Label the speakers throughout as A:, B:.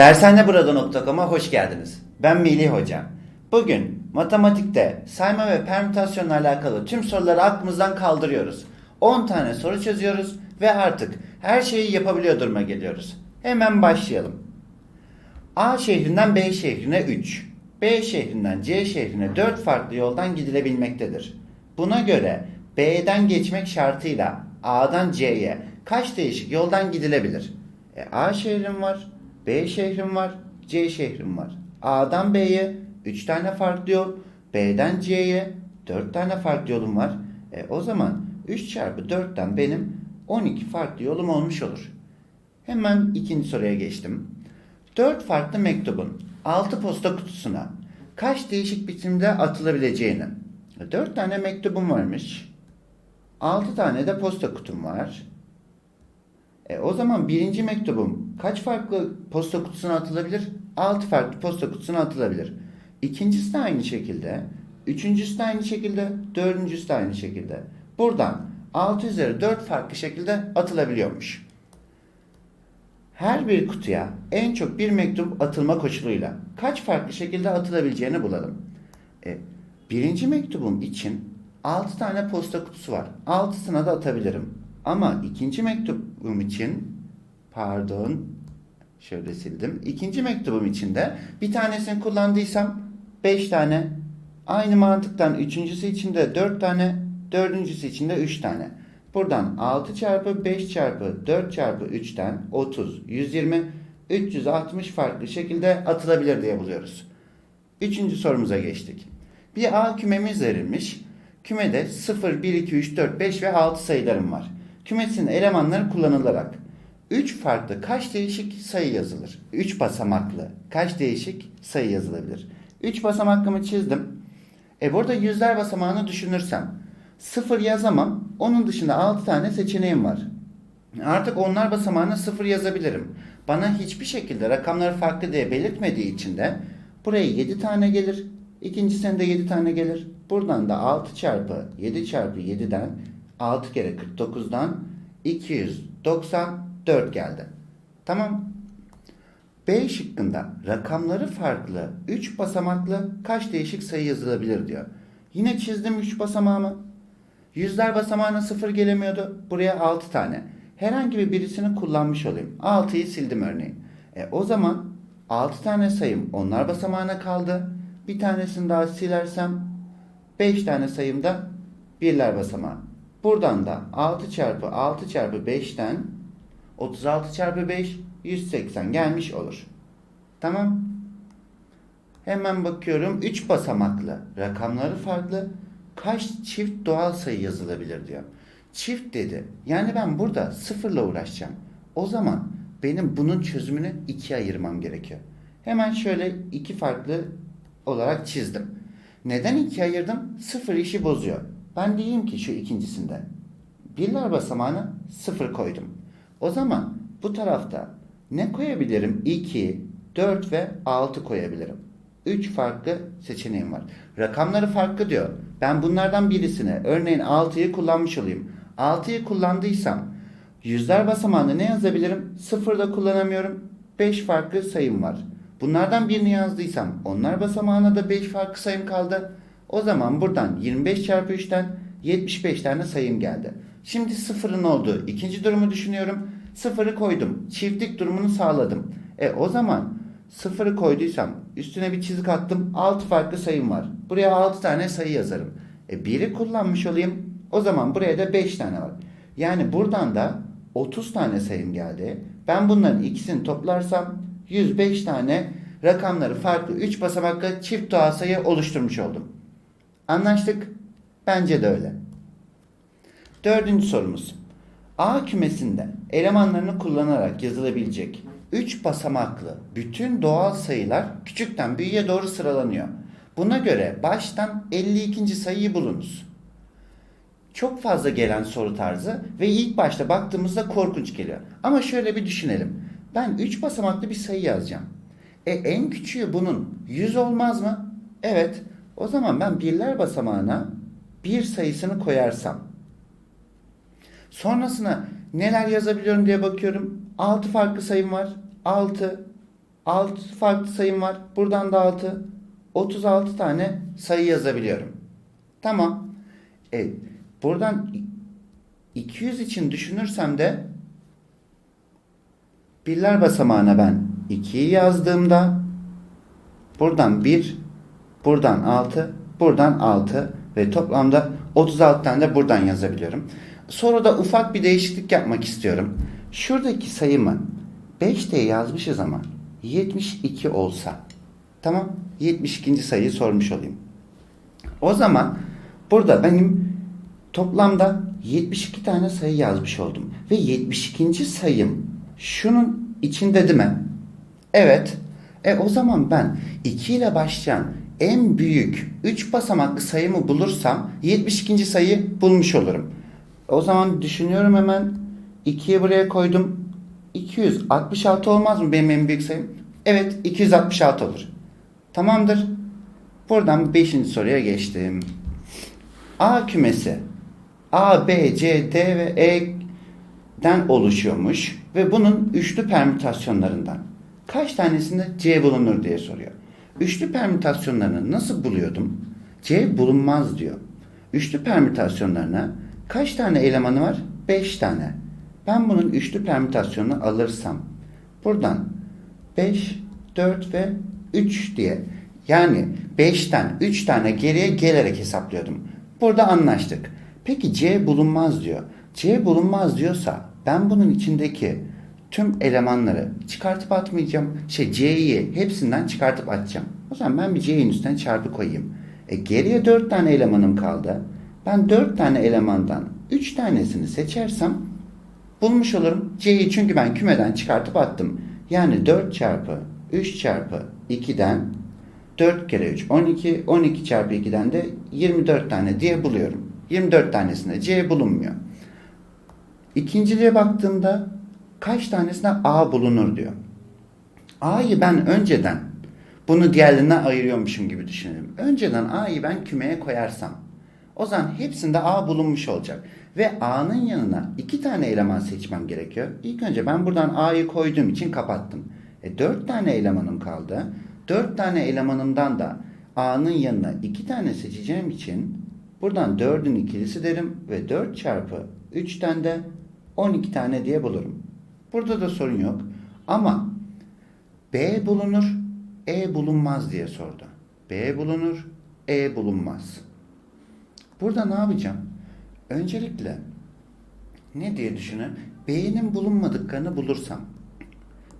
A: Dershaneburada.com'a hoş geldiniz. Ben Melih Hoca. Bugün matematikte sayma ve permütasyonla alakalı tüm soruları aklımızdan kaldırıyoruz. 10 tane soru çözüyoruz ve artık her şeyi yapabiliyor duruma geliyoruz. Hemen başlayalım. A şehrinden B şehrine 3, B şehrinden C şehrine 4 farklı yoldan gidilebilmektedir. Buna göre B'den geçmek şartıyla A'dan C'ye kaç değişik yoldan gidilebilir? E, A şehrim var, B şehrim var, C şehrim var. A'dan B'ye 3 tane farklı yol, B'den C'ye 4 tane farklı yolum var. E, o zaman 3 çarpı 4'ten benim 12 farklı yolum olmuş olur. Hemen ikinci soruya geçtim. 4 farklı mektubun 6 posta kutusuna kaç değişik biçimde atılabileceğini. 4 tane mektubum varmış. 6 tane de posta kutum var. E, o zaman birinci mektubum kaç farklı posta kutusuna atılabilir? 6 farklı posta kutusuna atılabilir. İkincisi de aynı şekilde. Üçüncüsü de aynı şekilde. Dördüncüsü de aynı şekilde. Buradan 6 üzeri 4 farklı şekilde atılabiliyormuş. Her bir kutuya en çok bir mektup atılma koşuluyla kaç farklı şekilde atılabileceğini bulalım. E, birinci mektubum için 6 tane posta kutusu var. 6'sına da atabilirim. Ama ikinci mektubum için pardon şöyle sildim. İkinci mektubum için de bir tanesini kullandıysam 5 tane. Aynı mantıktan üçüncüsü için de 4 tane. Dördüncüsü için de 3 tane. Buradan 6 çarpı 5 çarpı 4 çarpı 3'ten 30, 120, 360 farklı şekilde atılabilir diye buluyoruz. Üçüncü sorumuza geçtik. Bir A kümemiz verilmiş. Kümede 0, 1, 2, 3, 4, 5 ve 6 sayılarım var. Kümesin elemanları kullanılarak 3 farklı kaç değişik sayı yazılır? 3 basamaklı kaç değişik sayı yazılabilir? 3 basamaklımı çizdim. E burada yüzler basamağını düşünürsem 0 yazamam. Onun dışında 6 tane seçeneğim var. Artık onlar basamağına 0 yazabilirim. Bana hiçbir şekilde rakamları farklı diye belirtmediği için de buraya 7 tane gelir. İkincisine de 7 tane gelir. Buradan da 6 çarpı 7 çarpı 7'den 6 kere 49'dan 294 geldi. Tamam. B şıkkında rakamları farklı 3 basamaklı kaç değişik sayı yazılabilir diyor. Yine çizdim 3 basamağımı. Yüzler basamağına 0 gelemiyordu. Buraya 6 tane. Herhangi bir birisini kullanmış olayım. 6'yı sildim örneğin. E, o zaman 6 tane sayım onlar basamağına kaldı. Bir tanesini daha silersem 5 tane sayım da birler basamağı. Buradan da 6 çarpı 6 çarpı 5'ten 36 çarpı 5 180 gelmiş olur. Tamam. Hemen bakıyorum 3 basamaklı rakamları farklı kaç çift doğal sayı yazılabilir diyor. Çift dedi. Yani ben burada sıfırla uğraşacağım. O zaman benim bunun çözümünü ikiye ayırmam gerekiyor. Hemen şöyle iki farklı olarak çizdim. Neden ikiye ayırdım? Sıfır işi bozuyor. Ben diyeyim ki şu ikincisinde. Birler basamağına sıfır koydum. O zaman bu tarafta ne koyabilirim? 2, 4 ve 6 koyabilirim. 3 farklı seçeneğim var. Rakamları farklı diyor. Ben bunlardan birisini örneğin 6'yı kullanmış olayım. 6'yı kullandıysam yüzler basamağında ne yazabilirim? 0 da kullanamıyorum. 5 farklı sayım var. Bunlardan birini yazdıysam onlar basamağına da 5 farklı sayım kaldı. O zaman buradan 25 çarpı 3'ten 75 tane sayım geldi. Şimdi sıfırın olduğu ikinci durumu düşünüyorum. Sıfırı koydum. Çiftlik durumunu sağladım. E o zaman sıfırı koyduysam üstüne bir çizik attım. 6 farklı sayım var. Buraya 6 tane sayı yazarım. E 1'i kullanmış olayım. O zaman buraya da 5 tane var. Yani buradan da 30 tane sayım geldi. Ben bunların ikisini toplarsam 105 tane rakamları farklı 3 basamaklı çift doğal sayı oluşturmuş oldum. Anlaştık? Bence de öyle. Dördüncü sorumuz. A kümesinde elemanlarını kullanarak yazılabilecek 3 basamaklı bütün doğal sayılar küçükten büyüğe doğru sıralanıyor. Buna göre baştan 52. sayıyı bulunuz. Çok fazla gelen soru tarzı ve ilk başta baktığımızda korkunç geliyor. Ama şöyle bir düşünelim. Ben 3 basamaklı bir sayı yazacağım. E en küçüğü bunun 100 olmaz mı? Evet. O zaman ben birler basamağına bir sayısını koyarsam Sonrasına neler yazabiliyorum diye bakıyorum. 6 farklı sayım var. 6, 6 farklı sayım var. Buradan da 6. 36 tane sayı yazabiliyorum. Tamam. E, buradan 200 için düşünürsem de birler basamağına ben 2'yi yazdığımda buradan 1, buradan 6, buradan 6 ve toplamda 36 tane de buradan yazabiliyorum. Sonra da ufak bir değişiklik yapmak istiyorum. Şuradaki sayımı 5 diye yazmışız ama 72 olsa tamam 72. sayıyı sormuş olayım. O zaman burada benim toplamda 72 tane sayı yazmış oldum. Ve 72. sayım şunun içinde değil mi? Evet. E o zaman ben 2 ile başlayan en büyük 3 basamaklı sayımı bulursam 72. sayıyı bulmuş olurum. O zaman düşünüyorum hemen 2'yi buraya koydum. 266 olmaz mı benim en büyük sayım? Evet 266 olur. Tamamdır. Buradan 5. soruya geçtim. A kümesi A, B, C, D ve E'den oluşuyormuş ve bunun üçlü permütasyonlarından kaç tanesinde C bulunur diye soruyor. Üçlü permütasyonlarını nasıl buluyordum? C bulunmaz diyor. Üçlü permütasyonlarına kaç tane elemanı var? 5 tane. Ben bunun üçlü permütasyonunu alırsam buradan 5, 4 ve 3 diye yani 5'ten 3 tane geriye gelerek hesaplıyordum. Burada anlaştık. Peki C bulunmaz diyor. C bulunmaz diyorsa ben bunun içindeki tüm elemanları çıkartıp atmayacağım. Şey C'yi hepsinden çıkartıp atacağım. O zaman ben bir C'nin üstüne çarpı koyayım. E geriye 4 tane elemanım kaldı. Ben 4 tane elemandan 3 tanesini seçersem bulmuş olurum. C'yi çünkü ben kümeden çıkartıp attım. Yani 4 çarpı 3 çarpı 2'den 4 kere 3 12 12 çarpı 2'den de 24 tane diye buluyorum. 24 tanesinde C bulunmuyor. İkinciliğe baktığımda kaç tanesinde A bulunur diyor. A'yı ben önceden bunu diğerlerinden ayırıyormuşum gibi düşünelim. Önceden A'yı ben kümeye koyarsam o zaman hepsinde A bulunmuş olacak. Ve A'nın yanına iki tane eleman seçmem gerekiyor. İlk önce ben buradan A'yı koyduğum için kapattım. E, 4 tane elemanım kaldı. 4 tane elemanımdan da A'nın yanına 2 tane seçeceğim için buradan 4'ün ikilisi derim ve 4 çarpı 3'ten de 12 tane diye bulurum. Burada da sorun yok. Ama B bulunur, E bulunmaz diye sordu. B bulunur, E bulunmaz. Burada ne yapacağım? Öncelikle ne diye düşünün? B'nin bulunmadıklarını bulursam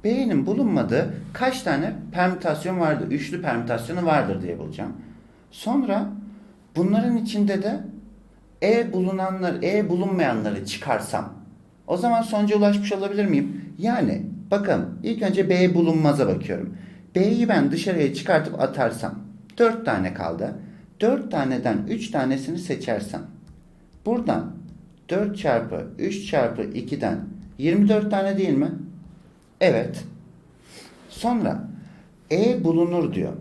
A: B'nin bulunmadığı kaç tane permütasyon vardır? Üçlü permütasyonu vardır diye bulacağım. Sonra bunların içinde de E bulunanlar, E bulunmayanları çıkarsam o zaman sonuca ulaşmış olabilir miyim? Yani bakın ilk önce B bulunmaza bakıyorum. B'yi ben dışarıya çıkartıp atarsam 4 tane kaldı. 4 taneden 3 tanesini seçersem buradan 4 çarpı 3 çarpı 2'den 24 tane değil mi? Evet. Sonra E bulunur diyor.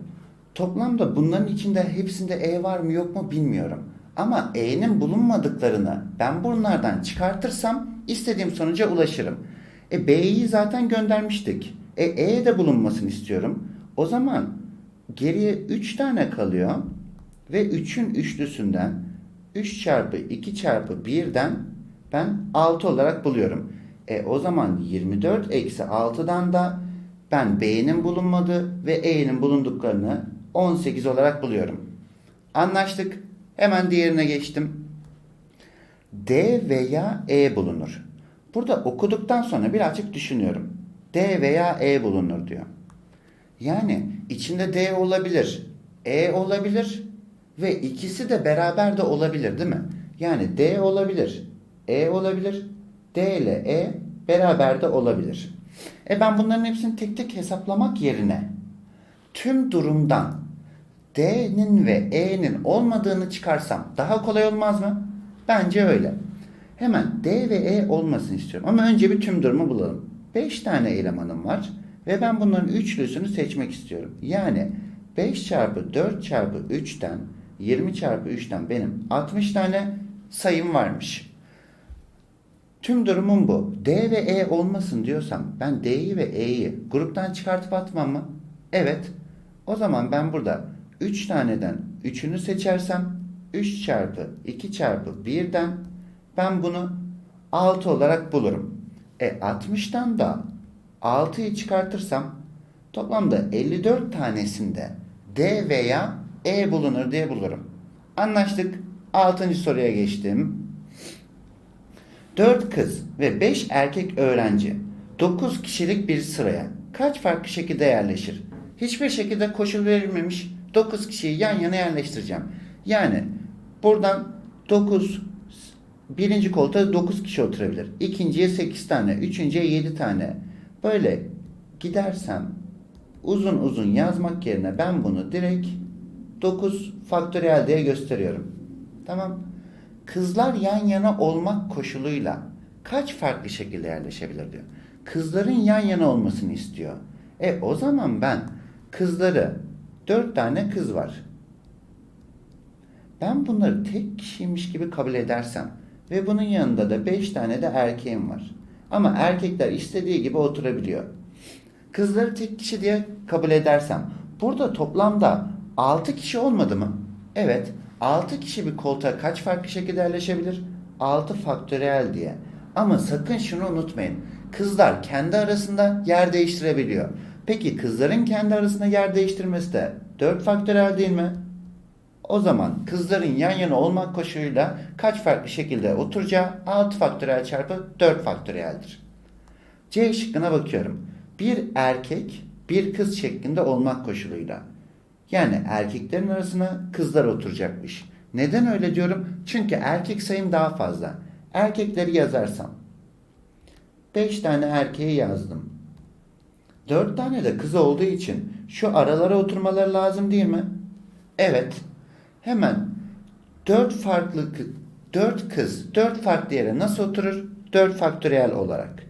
A: Toplamda bunların içinde hepsinde E var mı yok mu bilmiyorum. Ama E'nin bulunmadıklarını ben bunlardan çıkartırsam istediğim sonuca ulaşırım. E B'yi zaten göndermiştik. E E de bulunmasını istiyorum. O zaman geriye 3 tane kalıyor ve 3'ün üçlüsünden 3 çarpı 2 çarpı 1'den ben 6 olarak buluyorum. E o zaman 24 eksi 6'dan da ben B'nin bulunmadığı ve E'nin bulunduklarını 18 olarak buluyorum. Anlaştık. Hemen diğerine geçtim. D veya E bulunur. Burada okuduktan sonra birazcık düşünüyorum. D veya E bulunur diyor. Yani içinde D olabilir, E olabilir ve ikisi de beraber de olabilir değil mi? Yani D olabilir, E olabilir, D ile E beraber de olabilir. E ben bunların hepsini tek tek hesaplamak yerine tüm durumdan D'nin ve E'nin olmadığını çıkarsam daha kolay olmaz mı? Bence öyle. Hemen D ve E olmasını istiyorum. Ama önce bir tüm durumu bulalım. 5 tane elemanım var ve ben bunların üçlüsünü seçmek istiyorum. Yani 5 çarpı 4 çarpı 3'ten 20 çarpı 3'ten benim 60 tane sayım varmış. Tüm durumum bu. D ve E olmasın diyorsam ben D'yi ve E'yi gruptan çıkartıp atmam mı? Evet. O zaman ben burada 3 taneden 3'ünü seçersem 3 çarpı 2 çarpı 1'den ben bunu 6 olarak bulurum. E 60'tan da 6'yı çıkartırsam toplamda 54 tanesinde D veya E bulunur diye bulurum. Anlaştık. 6. soruya geçtim. 4 kız ve 5 erkek öğrenci 9 kişilik bir sıraya kaç farklı şekilde yerleşir? Hiçbir şekilde koşul verilmemiş 9 kişiyi yan yana yerleştireceğim. Yani buradan 9 birinci koltuğa 9 kişi oturabilir. İkinciye 8 tane, üçüncüye 7 tane. Böyle gidersem uzun uzun yazmak yerine ben bunu direkt 9 faktöriyel diye gösteriyorum. Tamam. Kızlar yan yana olmak koşuluyla kaç farklı şekilde yerleşebilir diyor. Kızların yan yana olmasını istiyor. E o zaman ben kızları dört tane kız var. Ben bunları tek kişiymiş gibi kabul edersem ve bunun yanında da beş tane de erkeğim var. Ama erkekler istediği gibi oturabiliyor. Kızları tek kişi diye kabul edersem burada toplamda 6 kişi olmadı mı? Evet. 6 kişi bir koltuğa kaç farklı şekilde yerleşebilir? 6 faktöriyel diye. Ama sakın şunu unutmayın. Kızlar kendi arasında yer değiştirebiliyor. Peki kızların kendi arasında yer değiştirmesi de 4 faktöriyel değil mi? O zaman kızların yan yana olmak koşuluyla kaç farklı şekilde oturacağı 6 faktöriyel çarpı 4 faktöriyeldir. C şıkkına bakıyorum. Bir erkek bir kız şeklinde olmak koşuluyla. Yani erkeklerin arasına kızlar oturacakmış. Neden öyle diyorum? Çünkü erkek sayım daha fazla. Erkekleri yazarsam 5 tane erkeği yazdım. 4 tane de kız olduğu için şu aralara oturmaları lazım değil mi? Evet. Hemen 4 farklı 4 kız 4 farklı yere nasıl oturur? 4 faktöriyel olarak.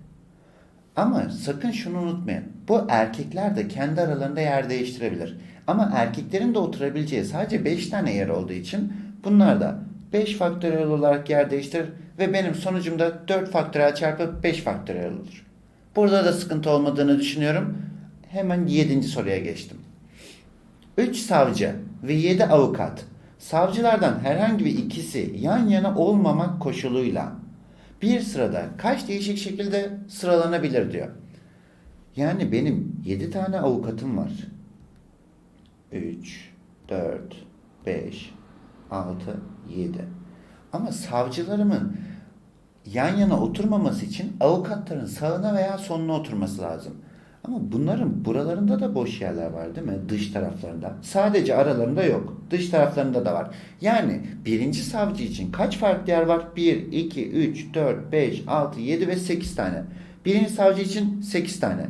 A: Ama sakın şunu unutmayın. Bu erkekler de kendi aralarında yer değiştirebilir. Ama erkeklerin de oturabileceği sadece 5 tane yer olduğu için bunlar da 5 faktöriyel olarak yer değiştirir ve benim sonucumda 4 faktöriyel çarpı 5 faktöriyel olur. Burada da sıkıntı olmadığını düşünüyorum. Hemen 7. soruya geçtim. 3 savcı ve 7 avukat savcılardan herhangi bir ikisi yan yana olmamak koşuluyla bir sırada kaç değişik şekilde sıralanabilir diyor. Yani benim 7 tane avukatım var. 3, 4, 5, 6, 7. Ama savcılarımın yan yana oturmaması için avukatların sağına veya soluna oturması lazım. Ama bunların buralarında da boş yerler var değil mi? Dış taraflarında. Sadece aralarında yok. Dış taraflarında da var. Yani birinci savcı için kaç farklı yer var? 1, 2, 3, 4, 5, 6, 7 ve 8 tane. Birinci savcı için 8 tane.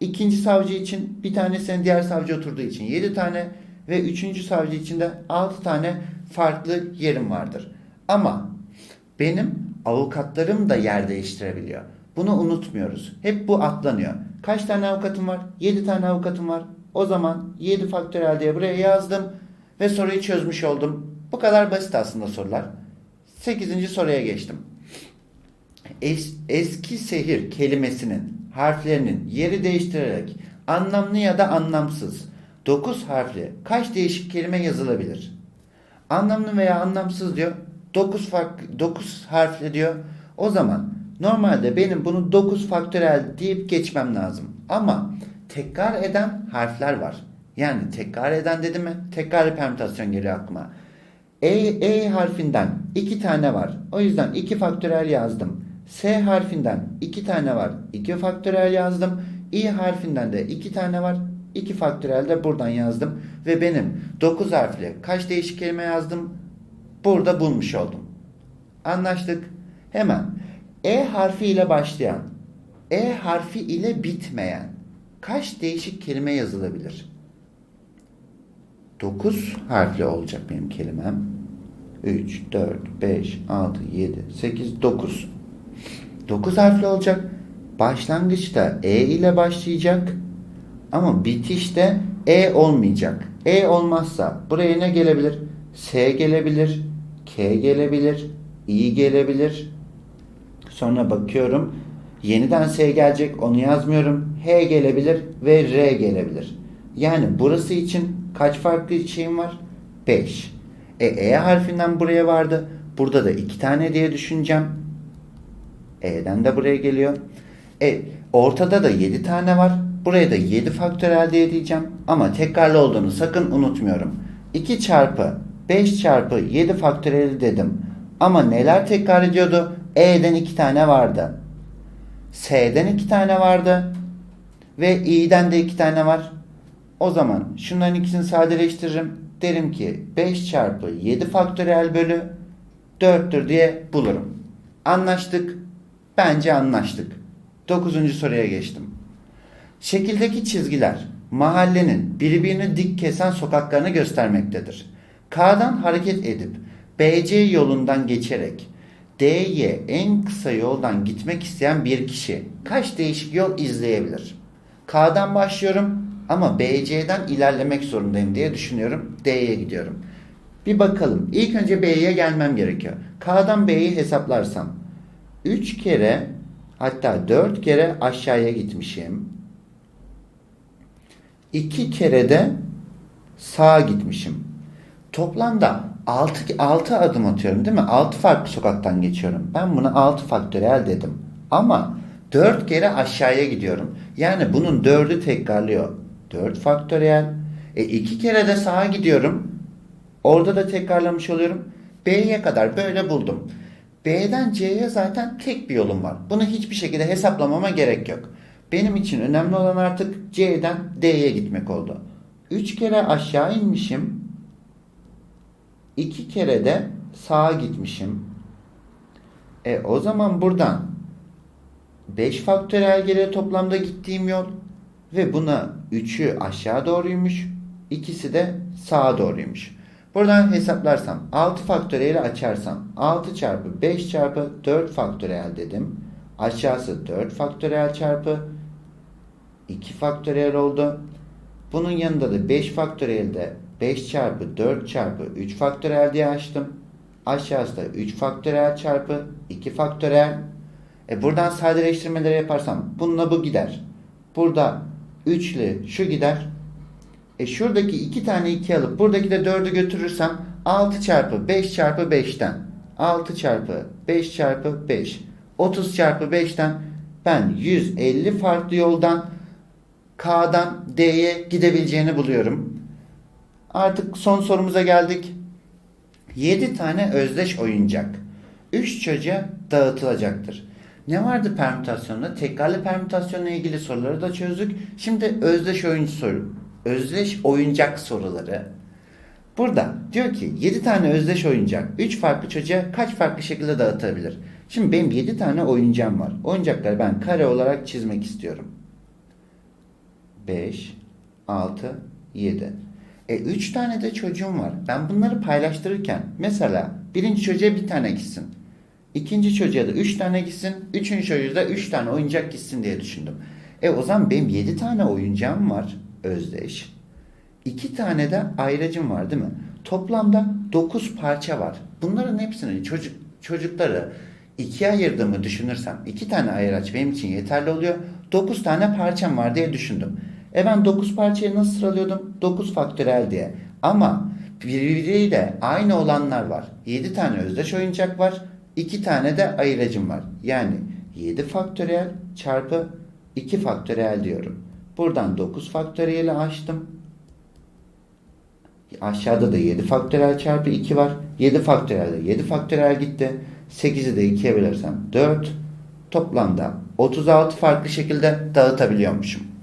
A: İkinci savcı için bir tanesinin diğer savcı oturduğu için 7 tane ve üçüncü savcı için de 6 tane farklı yerim vardır. Ama benim avukatlarım da yer değiştirebiliyor. Bunu unutmuyoruz. Hep bu atlanıyor. Kaç tane avukatım var? 7 tane avukatım var. O zaman 7 faktörel diye buraya yazdım ve soruyu çözmüş oldum. Bu kadar basit aslında sorular. 8. soruya geçtim. Es, eski sehir kelimesinin harflerinin yeri değiştirerek anlamlı ya da anlamsız 9 harfli kaç değişik kelime yazılabilir? Anlamlı veya anlamsız diyor. 9 farklı 9 harfli diyor. O zaman normalde benim bunu 9 faktörel deyip geçmem lazım. Ama tekrar eden harfler var. Yani tekrar eden dedim mi? Tekrar permütasyon geliyor aklıma. E, e harfinden 2 tane var. O yüzden 2 faktörel yazdım. S harfinden 2 tane var. 2 faktörel yazdım. İ harfinden de 2 tane var. 2 faktörel de buradan yazdım. Ve benim 9 harfli kaç değişik kelime yazdım? Burada bulmuş oldum. Anlaştık. Hemen E harfi ile başlayan, E harfi ile bitmeyen kaç değişik kelime yazılabilir? 9 harfli olacak benim kelimem. 3, 4, 5, 6, 7, 8, 9. 9 harfli olacak. Başlangıçta E ile başlayacak. Ama bitişte E olmayacak. E olmazsa buraya ne gelebilir? S gelebilir. K gelebilir. I gelebilir. Sonra bakıyorum. Yeniden S gelecek. Onu yazmıyorum. H gelebilir ve R gelebilir. Yani burası için kaç farklı şeyim var? 5. E, e harfinden buraya vardı. Burada da iki tane diye düşüneceğim. E'den de buraya geliyor. E, ortada da 7 tane var. Buraya da 7 faktörel diye diyeceğim. Ama tekrarlı olduğunu sakın unutmuyorum. 2 çarpı 5 çarpı 7 faktöreli dedim. Ama neler tekrar ediyordu? E'den 2 tane vardı. S'den 2 tane vardı. Ve i'den de 2 tane var. O zaman şunların ikisini sadeleştiririm. Derim ki 5 çarpı 7 faktöriyel bölü 4'tür diye bulurum. Anlaştık. Bence anlaştık. 9. soruya geçtim. Şekildeki çizgiler mahallenin birbirini dik kesen sokaklarını göstermektedir. K'dan hareket edip BC yolundan geçerek D'ye en kısa yoldan gitmek isteyen bir kişi kaç değişik yol izleyebilir? K'dan başlıyorum ama BC'den ilerlemek zorundayım diye düşünüyorum. D'ye gidiyorum. Bir bakalım. İlk önce B'ye gelmem gerekiyor. K'dan B'yi hesaplarsam 3 kere hatta 4 kere aşağıya gitmişim. 2 kere de sağa gitmişim. Toplamda 6, 6 adım atıyorum değil mi? 6 farklı sokaktan geçiyorum. Ben buna 6 faktöriyel dedim. Ama 4 kere aşağıya gidiyorum. Yani bunun 4'ü tekrarlıyor. 4 faktöriyel. E 2 kere de sağa gidiyorum. Orada da tekrarlamış oluyorum. B'ye kadar böyle buldum. B'den C'ye zaten tek bir yolum var. Bunu hiçbir şekilde hesaplamama gerek yok. Benim için önemli olan artık C'den D'ye gitmek oldu. 3 kere aşağı inmişim. 2 kere de sağa gitmişim. E o zaman buradan 5 faktöriyel geriye toplamda gittiğim yol ve buna 3'ü aşağı doğruymuş. ikisi de sağa doğruymuş. Buradan hesaplarsam 6 faktöriyeli açarsam 6 çarpı 5 çarpı 4 faktöriyel dedim. Aşağısı 4 faktöriyel çarpı 2 faktöriyel oldu. Bunun yanında da 5 faktöriyel de 5 çarpı 4 çarpı 3 faktöriyel diye açtım. Aşağısı da 3 faktöriyel çarpı 2 faktöriyel. E buradan sadeleştirmeleri yaparsam bununla bu gider. Burada 3 ile şu gider. E şuradaki 2 tane 2 alıp buradaki de 4'ü götürürsem 6 çarpı 5 çarpı 5'ten 6 çarpı 5 çarpı 5 30 çarpı 5'ten ben 150 farklı yoldan K'dan D'ye gidebileceğini buluyorum. Artık son sorumuza geldik. 7 tane özdeş oyuncak 3 çocuğa dağıtılacaktır. Ne vardı permütasyonda? Tekrarlı permütasyonla ilgili soruları da çözdük. Şimdi özdeş oyuncu soru. Özdeş oyuncak soruları. Burada diyor ki 7 tane özdeş oyuncak 3 farklı çocuğa kaç farklı şekilde dağıtabilir? Şimdi benim 7 tane oyuncağım var. Oyuncakları ben kare olarak çizmek istiyorum. 5, 6, 7. E 3 tane de çocuğum var. Ben bunları paylaştırırken mesela birinci çocuğa bir tane gitsin. ikinci çocuğa da 3 tane gitsin. Üçüncü çocuğa da 3 tane oyuncak gitsin diye düşündüm. E o zaman benim 7 tane oyuncağım var özdeş. 2 tane de ayracım var değil mi? Toplamda 9 parça var. Bunların hepsini çocuk çocukları ikiye ayırdığımı düşünürsem iki tane ayraç benim için yeterli oluyor. 9 tane parçam var diye düşündüm. E ben 9 parçayı nasıl sıralıyordum? 9 faktörel diye. Ama birbiriyle aynı olanlar var. 7 tane özdeş oyuncak var. 2 tane de ayıracım var. Yani 7 faktöriyel çarpı 2 faktöriyel diyorum. Buradan 9 faktöriyeli açtım. Aşağıda da 7 faktöriyel çarpı 2 var. 7 faktöriyel de 7 faktöriyel gitti. 8'i de 2'ye bölersem 4. Toplamda 36 farklı şekilde dağıtabiliyormuşum.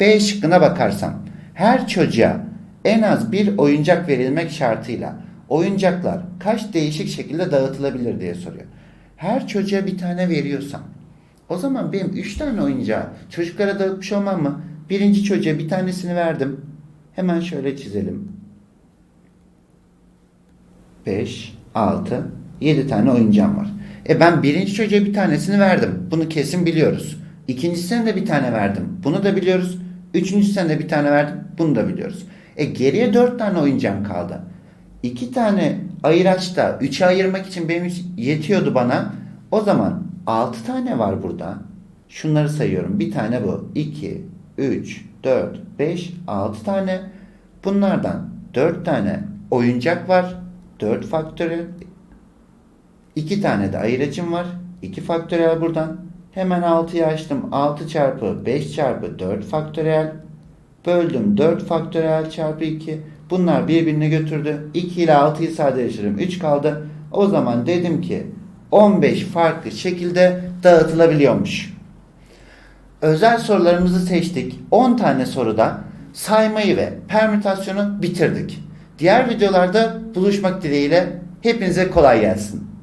A: B şıkkına bakarsam her çocuğa en az bir oyuncak verilmek şartıyla oyuncaklar kaç değişik şekilde dağıtılabilir diye soruyor. Her çocuğa bir tane veriyorsam o zaman benim 3 tane oyuncağı çocuklara dağıtmış olmam mı? Birinci çocuğa bir tanesini verdim. Hemen şöyle çizelim. 5, 6, 7 tane oyuncağım var. E ben birinci çocuğa bir tanesini verdim. Bunu kesin biliyoruz. İkincisine de bir tane verdim. Bunu da biliyoruz. Üçüncüsüne de bir tane verdim. Bunu da biliyoruz. E geriye dört tane oyuncağım kaldı. İki tane ayıraçta üçe ayırmak için benim yetiyordu bana. O zaman 6 tane var burada. Şunları sayıyorum. Bir tane bu. 2, 3, 4, 5, 6 tane. Bunlardan 4 tane oyuncak var. 4 faktöriyel. 2 tane de ayıracım var. 2 faktöriyel buradan. Hemen 6'yı açtım. 6 çarpı 5 çarpı 4 faktöriyel. Böldüm 4 faktöriyel çarpı 2. Bunlar birbirini götürdü. 2 ile 6'yı sadeleştiririm. 3 kaldı. O zaman dedim ki 15 farklı şekilde dağıtılabiliyormuş. Özel sorularımızı seçtik. 10 tane soruda saymayı ve permütasyonu bitirdik. Diğer videolarda buluşmak dileğiyle hepinize kolay gelsin.